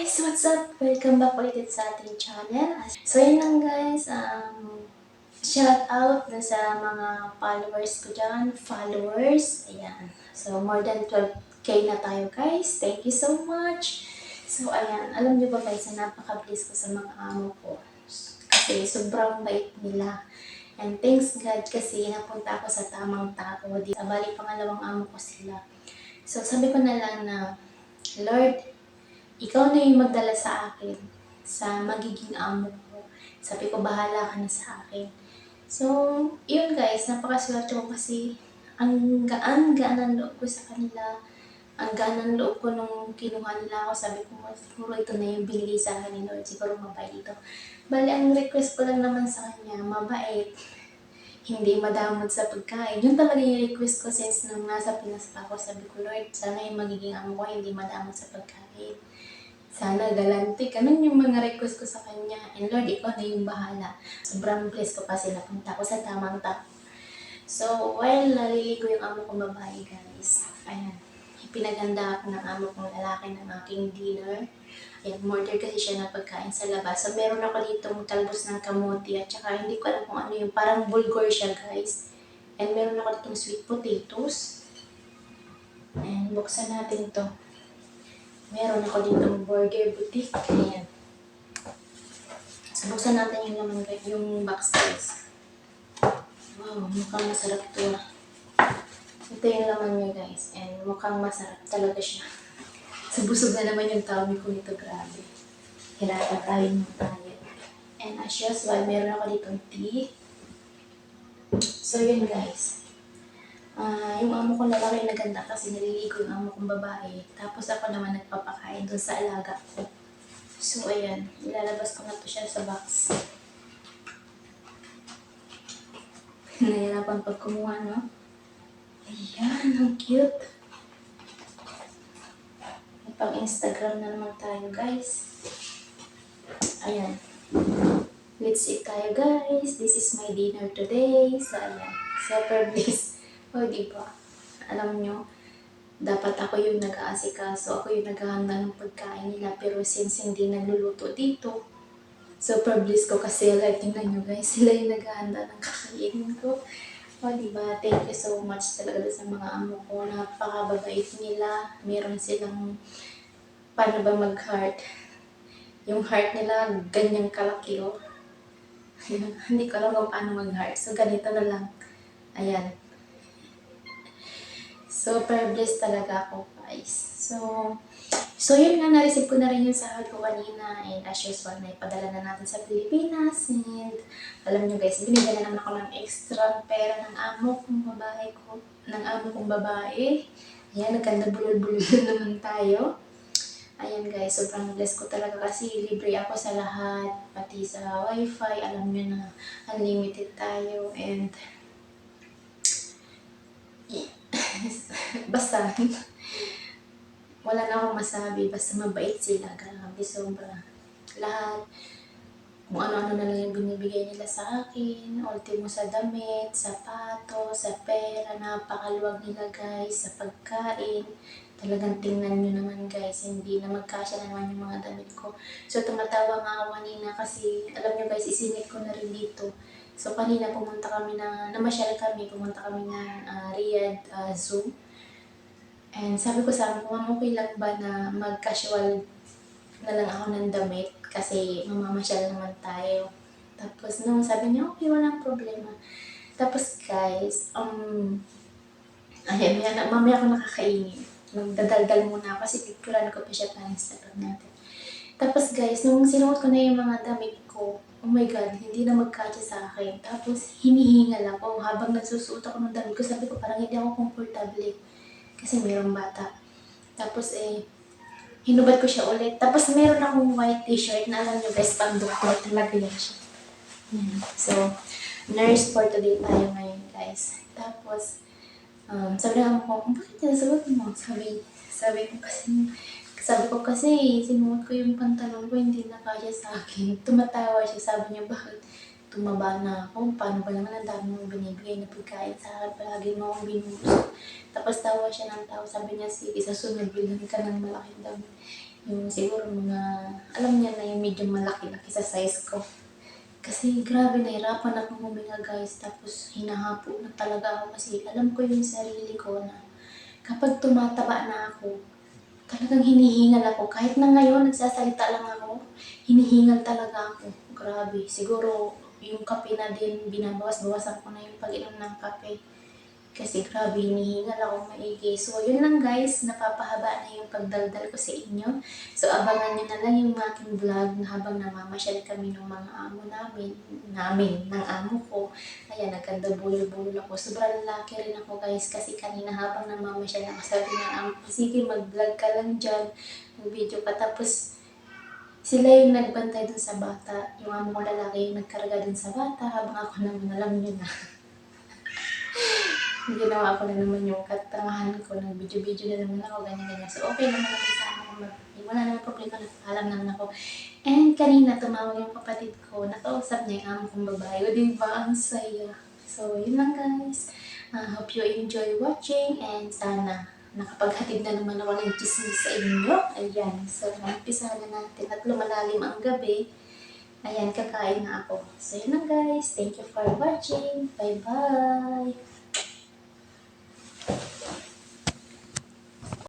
guys! What's up? Welcome back ulit sa ating channel. So, yun lang guys. Um, shout out na sa mga followers ko dyan. Followers. Ayan. So, more than 12k na tayo guys. Thank you so much. So, ayan. Alam niyo ba guys, na napaka-bless ko sa mga amo ko. Kasi sobrang bait nila. And thanks God kasi napunta ako sa tamang tao. Di, bali pangalawang amo ko sila. So, sabi ko na lang na, Lord, ikaw na yung magdala sa akin sa magiging amo ko. Sabi ko, bahala ka na sa akin. So, yun guys, napakaswerte ko kasi ang gaan-gaan ang loob ko sa kanila. Ang gaan loob ko nung kinuha nila ako. Sabi ko, siguro ito na yung binigay sa akin ni Lord. Siguro mabait ito. Bali, ang request ko lang naman sa kanya, mabait. Hindi madamot sa pagkain. Yun talaga yung request ko since nung nasa Pinas pa ako. Sabi ko, Lord, sana yung magiging amo ko hindi madamot sa pagkain. Sana galante. Ganun yung mga request ko sa kanya. And Lord, ikaw na yung bahala. Sobrang blessed ko kasi napunta ko sa tamang tao. So, while naliligo yung amo kong babae, guys, ayan, pinaganda ako ng amo kong lalaki ng aking dinner. Ayan, order kasi siya ng pagkain sa labas. So, meron ako dito talbos ng kamuti at saka hindi ko alam kung ano yung parang bulgur siya, guys. And meron ako ditong sweet potatoes. And buksan natin to. Meron ako ditong burger boutique. Ayan. So, buksan natin yung laman, yung box, guys. Wow, mukhang masarap to. ah. Ito yung laman niya, guys. And mukhang masarap talaga siya. Sa busog na naman yung tummy ko nito, grabe. Hirata tayo ng tayo. And as usual, meron ako ditong tea. So, yun guys. Ah, yung amo ko lalaki na ganda kasi naliligo yung amo kong babae. Tapos ako naman nagpapakain doon sa alaga ko. So, ayan. Ilalabas ko na to siya sa box. Nahirapan pag kumuha, no? Ayan, ang cute. May pang Instagram na naman tayo, guys. Ayan. Let's eat tayo, guys. This is my dinner today. So, ayan. Super bliss. O, di ba? Alam nyo, dapat ako yung nag-aasikaso. Ako yung naghahanda ng pagkain nila. Pero since hindi nagluluto dito, super bliss ko kasi like, tingnan nyo guys, sila yung naghahanda ng kakainin ko. O, di ba? Thank you so much talaga sa mga amo ko. Napakababait nila. Meron silang, paano ba mag-heart? Yung heart nila, ganyang kalaki oh. Hindi ko alam kung paano mag-heart. So, ganito na lang. Ayan. Super blessed talaga ako, guys. So, so yun nga, na-receive ko na rin yung sahod ko kanina. And as usual, na ipadala na natin sa Pilipinas. And alam nyo guys, binigyan na naman ako ng extra pera ng amo kong babae ko. Ng amo kong babae. Ayan, nagkanda bulol-bulol naman tayo. Ayan guys, sobrang blessed ko talaga kasi libre ako sa lahat. Pati sa wifi, alam nyo na unlimited tayo. And basta, wala na akong masabi. Basta mabait sila. Grabe, sobra. Lahat. Kung ano-ano na lang yung binibigay nila sa akin. Ultimo sa damit, sapato, sa pera. Napakaluwag nila guys. Sa pagkain. Talagang tingnan nyo naman guys. Hindi na magkasya na naman yung mga damit ko. So tumatawa nga ako kanina kasi alam nyo guys, isinit ko na rin dito. So kanina pumunta kami na, namasyal kami, pumunta kami ng ah, Riyadh ah, Zoo. And sabi ko sa amin, kung okay lang ba na mag-casual na lang ako ng damit kasi mamamasyal naman tayo. Tapos nung sabi niya, okay, walang problema. Tapos guys, um, ayan, mamaya, mamaya ako nakakainin. Magdadaldal muna ako kasi picturean ko pa siya pa Instagram natin. Tapos guys, nung sinuot ko na yung mga damit ko, oh my God, hindi na magkasya sa akin. Tapos hinihingal ako habang nagsusuot ako ng damit ko. Sabi ko parang hindi ako komportable kasi mayroong bata. Tapos eh, hinubad ko siya ulit. Tapos meron akong white t-shirt na alam nyo guys, pang doktor talaga yan siya. So, nurse for today tayo ngayon guys. Tapos, um, sabi na ako, bakit yan sagot mo? Sabi, sabi ko kasi, sabi ko kasi, sinuot ko yung pantalon ko, hindi na kaya sa akin. Tumatawa siya, sabi niya, bakit? Tumaba na ako. Paano ba naman ang dami mong binibigay na pagkain sa akin. Palagi mo akong binubusog. Tapos tawa siya ng tawa. Sabi niya, sige, sa sunod, bilhin ka ng malaking dami. Yung siguro mga, alam niya na yung medyo malaki-laki sa size ko. Kasi grabe, nahirapan ako huminga guys. Tapos hinahapo na talaga ako kasi alam ko yung sarili ko na kapag tumataba na ako, talagang hinihingal ako. Kahit na ngayon, nagsasalita lang ako, hinihingal talaga ako. Grabe. Siguro, yung kape na din, binabawas-bawasan ko na yung pag-inom ng kape. Kasi grabe, hinihingal ako maigi. So, yun lang guys, napapahaba na yung pagdaldal ko sa inyo. So, abangan nyo na lang yung aking vlog na habang namamasyal kami ng mga amo namin, namin, ng amo ko. Ayan, nagkandabulol-bulol ako. Sobrang lucky rin ako guys kasi kanina habang namamasyal ako sabi ng amo sige mag-vlog ka lang dyan, mag-video ka. Tapos, sila yung nagbantay dun sa bata. Yung amo ko lalaki yung nagkarga dun sa bata habang ako naman alam nyo na. Ginawa ko na naman yung katangahan ko. Nag-video-video na naman ako, ganyan-ganyan. So, okay naman ako sa ako. Wala naman problema. Alam naman ako. And kanina tumawag yung kapatid ko. Nakausap niya yung amo kong babae. O, diba? Ang saya. So, yun lang guys. Uh, hope you enjoy watching and sana nakapaghatid na naman ako ng chismis sa inyo. Ayan. So, umpisa na natin at lumalalim ang gabi. Ayan, kakain na ako. So, yun lang guys. Thank you for watching. Bye-bye.